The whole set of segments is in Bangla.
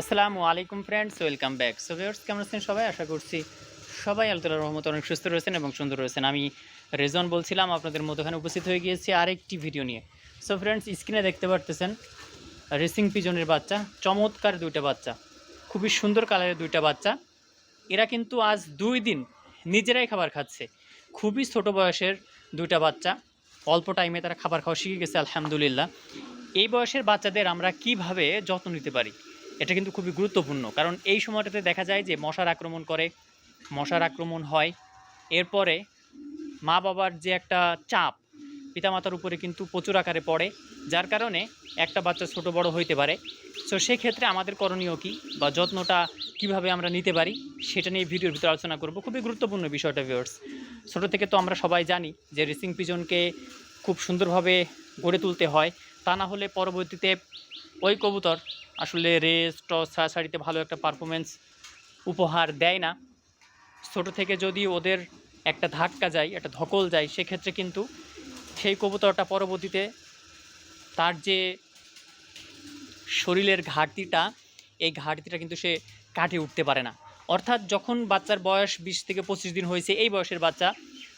আসসালামু আলাইকুম friends welcome back so viewers কেমন আছেন সবাই? আশা করছি সবাই আলতুল্লাহ রহমত, অনেক সুস্থ রয়েছেন এবং সুন্দর রয়েছেন। আমি রেজন বলছিলাম, আপনাদের মধ্যখানে উপস্থিত হয়ে গিয়েছি আরেকটি ভিডিও নিয়ে। সো ফ্রেন্ডস স্ক্রিনে দেখতে পারতেছেন রেসিং পিজনের বাচ্চা, চমৎকার দুইটা বাচ্চা, খুবই সুন্দর কালারের দুইটা বাচ্চা। এরা কিন্তু আজ দুই দিন নিজেরাই খাবার খাচ্ছে। খুবই ছোট বয়সের দুইটা বাচ্চা, অল্প টাইমে তারা খাবার খাওয়া শিখে গেছে, আলহামদুলিল্লাহ। এই বয়সের বাচ্চাদের আমরা কীভাবে যত্ন নিতে পারি? এটা কিন্তু খুবই গুরুত্বপূর্ণ। কারণ এই সময়টাতে দেখা যায় যে মশার আক্রমণ করে, মশার আক্রমণ হয়। এরপরে মা বাবার যে একটা চাপ, পিতামাতার উপরে কিন্তু প্রচুর আকারে পড়ে, যার কারণে একটা বাচ্চা ছোট বড় হইতে পারে। সো সেক্ষেত্রে আমাদের করণীয় কী বা যত্নটা কীভাবে আমরা নিতে পারি, সেটা নিয়ে ভিডিওর ভিতরে আলোচনা করব। খুবই গুরুত্বপূর্ণ বিষয়টা ভিউয়ার্স ছোটো থেকে তো আমরা সবাই জানি যে রেসিং পিজনকে খুব সুন্দরভাবে গড়ে তুলতে হয়। তা না হলে পরবর্তীতে ওই কবুতর আসলে রেস, টস, ছাড়াছাড়িতে ভালো একটা পারফরমেন্স উপহার দেয় না। ছোটো থেকে যদি ওদের একটা ধাক্কা যায়, একটা ধকল যায়, সেক্ষেত্রে কিন্তু সেই কবুতরটা পরবর্তীতে তার যে শরীরের ঘাটতিটা, এই ঘাটতিটা কিন্তু সে কাটিয়ে উঠতে পারে না। অর্থাৎ যখন বাচ্চার বয়স বিশ থেকে পঁচিশ দিন হয়েছে, এই বয়সের বাচ্চা,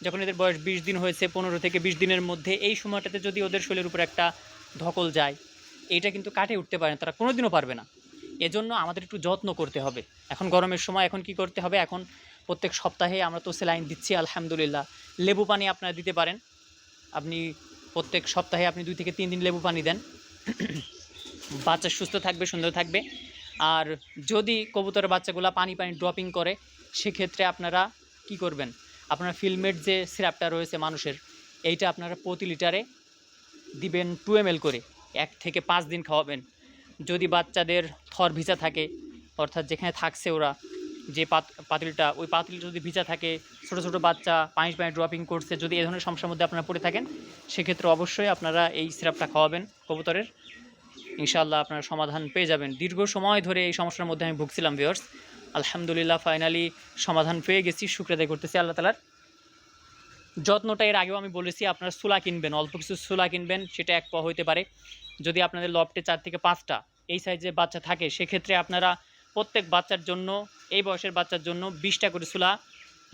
যখন এদের বয়স বিশ দিন হয়েছে, পনেরো থেকে বিশ দিনের মধ্যে, এই সময়টাতে যদি ওদের শরীরের উপর একটা ধকল যায় এইটা কিন্তু কাটিয়ে উঠতে পারে তারা কোনোদিনও পারবে না। এজন্য আমাদের একটু যত্ন করতে হবে। এখন গরমের সময় এখন কি করতে হবে? এখন প্রত্যেক সপ্তাহে আমরা তো সেলাইন দিচ্ছি, আলহামদুলিল্লাহ। লেবু পানি আপনারা দিতে পারেন। আপনি প্রত্যেক সপ্তাহে আপনি দুই থেকে তিন দিন লেবু পানি দেন। বাচ্চা সুস্থ থাকবে, সুন্দর থাকবে। আর যদি কবুতরের বাচ্চাগুলো পানি পানি ড্রপিং করে, সেক্ষেত্রে আপনারা কি করবেন? আপনারা ফিলমেট যে সিরাপটা রয়েছে মানুষের, এইটা আপনারা প্রতি লিটারে দিবেন টু এম করে। এক থেকে পাঁচ দিন খাওয়াবেন। যদি বাচ্চাদের থর ভিজা থাকে, অর্থাৎ যেখানে থাকছে ওরা, যে পাত, পাতিলটা, ওই পাতিলটা যদি ভিজা থাকে, ছোটো ছোটো বাচ্চা পানি পানি ড্রপিং করছে, যদি এই ধরনের সমস্যার মধ্যে আপনারা পড়ে থাকেন, সেক্ষেত্রে অবশ্যই আপনারা এই সিরাপটা খাওয়াবেন কবুতরের। ইনশাআল্লাহ আপনারা সমাধান পেয়ে যাবেন। দীর্ঘ সময় ধরে এই সমস্যার মধ্যে আমি ভুগছিলাম ভিওর্স আলহামদুলিল্লাহ ফাইনালি সমাধান পেয়ে গেছি। শুক্রিয়া করতেছি আল্লাহ তালার যত্নটা এর আগেও আমি বলেছি, আপনারা সুলা কিনবেন, অল্প কিছু সুলা কিনবেন, সেটা এক পা হইতে পারে। যদি আপনাদের লফটে চার থেকে পাঁচটা এই সাইজের বাচ্চা থাকে, সেক্ষেত্রে আপনারা প্রত্যেক বাচ্চার জন্য, এই বয়সের বাচ্চার জন্য বিশটা করে সুলা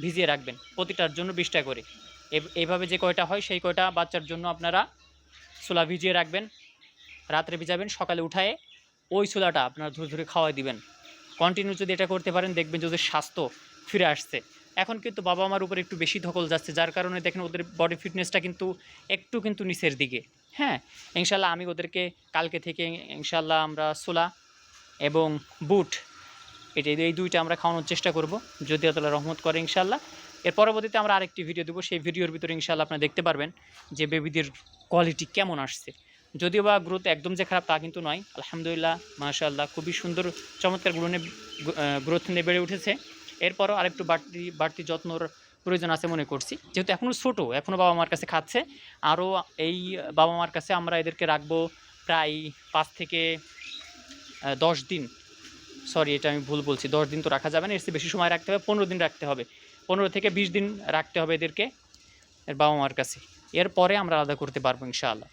ভিজিয়ে রাখবেন, প্রতিটার জন্য বিশটা করে। এভ- এইভাবে যে কয়টা হয়, সেই কয়টা বাচ্চার জন্য আপনারা সুলা ভিজিয়ে রাখবেন, রাত্রে ভিজাবেন, সকালে উঠায়ে ওই ছোলাটা আপনারা ধরে ধরে খাওয়াই দিবেন। কন্টিনিউ যদি এটা করতে পারেন, দেখবেন যে ওদের স্বাস্থ্য ফিরে আসছে। এখন কিন্তু বাবা মার উপর একটু বেশি ধকল যাচ্ছে, যার কারণে দেখেন ওদের বডি ফিটনেসটা কিন্তু একটু কিন্তু নিচের দিকে। হ্যাঁ ইনশাল্লাহ আমি ওদেরকে কালকে থেকে ইনশাল্লাহ আমরা সোলা এবং বুট এটা এই দুইটা আমরা খাওয়ানোর চেষ্টা করব, যদি আল্লাহ রহমত করে ইনশাল্লাহ এর পরবর্তীতে আমরা আরেকটি ভিডিও দেবো, সেই ভিডিওর ভিতরে ইনশাল্লাহ আপনারা দেখতে পারবেন যে বেবিদের কোয়ালিটি কেমন আসছে। যদিও বা গ্রোথ একদম যে খারাপ তা কিন্তু নয়, আলহামদুলিল্লাহ, মাশাআল্লাহ, খুবই সুন্দর, চমৎকার গ্রোনে গ্রোথ নিয়ে বেড়ে উঠেছে। এরপরও আরেকটু বাড়তি বাড়তি যত্নর প্রয়োজন আছে মনে করছি। যেহেতু এখনও ছোটো এখনও বাবা মার কাছে খাচ্ছে। আরও এই বাবা মার কাছে আমরা এদেরকে রাখব প্রায় পাঁচ থেকে দশ দিন। সরি, এটা আমি ভুল বলছি, দশ দিন তো রাখা যাবে না, এর বেশি সময় রাখতে হবে, পনেরো দিন রাখতে হবে। পনেরো থেকে বিশ দিন রাখতে হবে এদেরকে, এর বাবা মার কাছে। এরপরে আমরা আলাদা করতে পারব ইনশাআল্লাহ।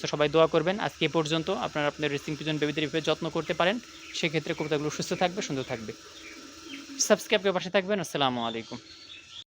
তো সবাই দোয়া করবেন, আজকে পর্যন্ত আপনারা আপনার রেসিং পিজন বেবিদের যত্ন করতে পারেন। সেক্ষেত্রে কবিতাগুলো সুস্থ থাকবে, সুন্দর থাকবে। সাবস্ক্রাইব করে পাশে থাকবেন। আসসালামু আলাইকুম।